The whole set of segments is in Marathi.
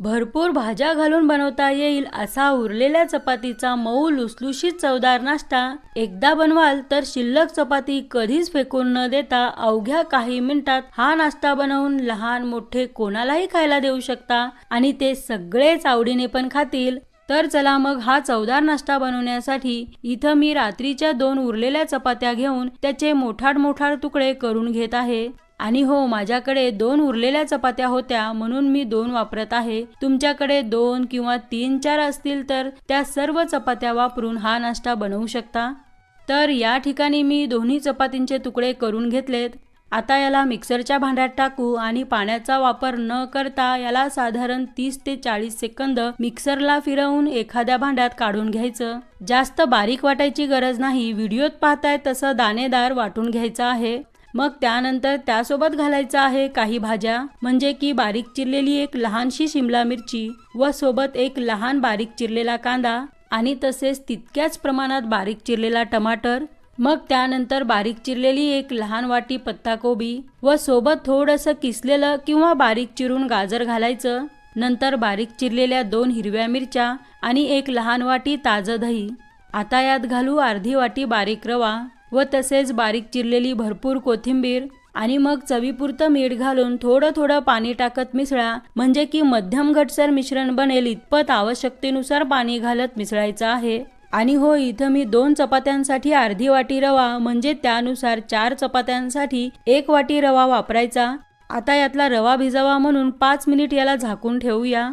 भरपूर भाज्या घालून बनवता येईल असा उरलेल्या चपातीचा मऊ लुसलुशीत चवदार नाश्ता. एकदा बनवाल तर शिल्लक चपाती कधीच फेकून न देता अवघ्या काही मिनिटात हा नाश्ता बनवून लहान मोठे कोणालाही खायला देऊ शकता आणि ते सगळेच आवडीने पण खातील. तर चला मग हा चवदार नाश्ता बनवण्यासाठी इथं मी रात्रीच्या दोन उरलेल्या चपात्या घेऊन त्याचे मोठाड मोठाड तुकडे करून घेत आहे. आणि हो माझ्याकडे दोन उरलेल्या चपात्या होत्या म्हणून मी दोन वापरत आहे. तुमच्याकडे दोन किंवा तीन चार असतील तर त्या सर्व चपात्या वापरून हा नाश्ता बनवू शकता? तर या ठिकाणी मी दोन्ही चपातींचे तुकडे करून घेतलेत. आता याला मिक्सरच्या भांड्यात टाकू आणि पाण्याचा वापर न करता याला साधारण तीस ते चाळीस सेकंद मिक्सरला फिरवून एखाद्या भांड्यात काढून घ्यायचं. जास्त बारीक वाटायची गरज नाही व्हिडिओत पाहताय तसं दाणेदार वाटून घ्यायचं आहे. मग त्यानंतर त्यासोबत घालायचं आहे काही भाज्या म्हणजे की बारीक चिरलेली एक लहानशी शिमला मिरची व सोबत एक लहान बारीक चिरलेला कांदा आणि तसेच तितक्याच प्रमाणात बारीक चिरलेला टमाटर. मग त्यानंतर बारीक चिरलेली एक लहान वाटी पत्ताकोबी व सोबत थोडंसं किसलेलं किंवा बारीक चिरून गाजर घालायचं. नंतर बारीक चिरलेल्या दोन हिरव्या मिरच्या आणि एक लहान वाटी ताजं दही. आता यात घालू अर्धी वाटी बारीक रवा. व तसेच बारीक चिरलेली भरपूर कोथिंबीर आणि मग चवीपुरतं मीठ घालून थोडं थोडं पाणी टाकत मिसळा. म्हणजे की मध्यम घटसर मिश्रण बनेल इतपत आवश्यकतेनुसार पाणी घालत मिसळायचं आहे. आणि हो इथं मी दोन चपात्यांसाठी अर्धी वाटी रवा म्हणजे त्यानुसार चार चपात्यांसाठी एक वाटी रवा वापरायचा. आता यातला रवा भिजावा म्हणून पाच मिनिट याला झाकून ठेवूया.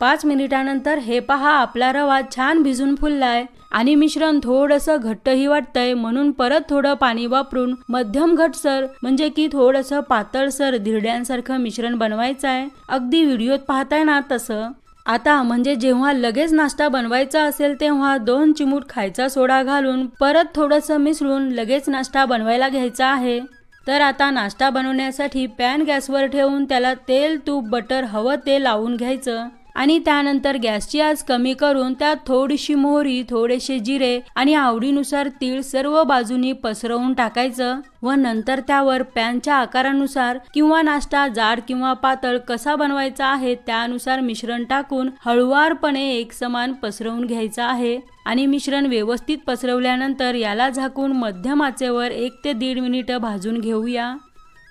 पाच मिनिटानंतर हे पहा आपला रवा छान भिजून फुललाय. आणि मिश्रण थोडंसं घट्टही वाटतंय म्हणून परत थोडं पाणी वापरून मध्यम घटसर म्हणजे की थोडंसं पातळसर धिरड्यांसारखं मिश्रण बनवायचं आहे अगदी व्हिडिओत पाहताय ना तसं. आता म्हणजे जेव्हा लगेच नाश्ता बनवायचा असेल तेव्हा दोन चिमूट खायचा सोडा घालून परत थोडंसं मिसळून लगेच नाश्ता बनवायला घ्यायचा आहे. तर आता नाश्ता बनवण्यासाठी पॅन गॅसवर ठेवून त्याला तेल तूप बटर हवं ते लावून घ्यायचं. आणि त्यानंतर गॅसची आज कमी करून त्यात थोडीशी मोहरी थोडेसे जिरे आणि आवडीनुसार तीळ सर्व बाजूनी पसरवून टाकायचं व नंतर त्यावर पॅनच्या आकारानुसार किंवा नाश्ता जाड किंवा पातळ कसा बनवायचा आहे त्यानुसार मिश्रण टाकून हळुवारपणे एकसमान पसरवून घ्यायचं आहे आणि मिश्रण व्यवस्थित पसरवल्यानंतर याला झाकून मध्यम आचेवर एक ते दीड मिनिटं भाजून घेऊया.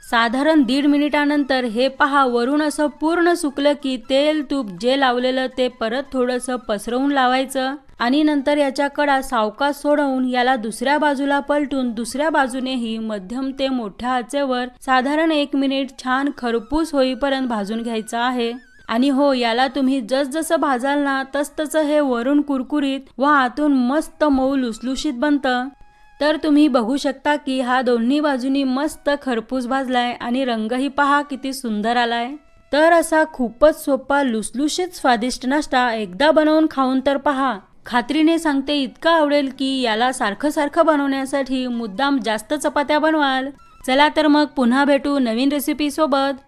साधारण दीड मिनिटानंतर हे पहा वरून असं पूर्ण सुकलं की तेल तूप जे लावलेलं ते परत थोडंसं पसरवून लावायचं आणि नंतर याच्या कडा सावकाश सोडवून याला दुसऱ्या बाजूला पलटून दुसऱ्या बाजूनेही मध्यम ते मोठ्या आचेवर साधारण एक मिनिट छान खरपूस होईपर्यंत भाजून घ्यायचं आहे. आणि हो याला तुम्ही जसजसं भाजाल ना तसतसं हे वरून कुरकुरीत व आतून मस्त मऊ लुसलुशीत बनतं. तर तुम्ही बघू शकता की हा दोन्ही बाजूनी मस्त खरपूस भाजलाय आणि रंगही पहा किती सुंदर आलाय. तर असा खूपच सोपा लुसलुशीत स्वादिष्ट नाश्ता एकदा बनवून खाऊन तर पहा. खात्रीने सांगते इतका आवडेल की याला सारखं सारखं बनवण्यासाठी मुद्दाम जास्त चपात्या बनवाल. चला तर मग पुन्हा भेटू नवीन रेसिपी सोबत.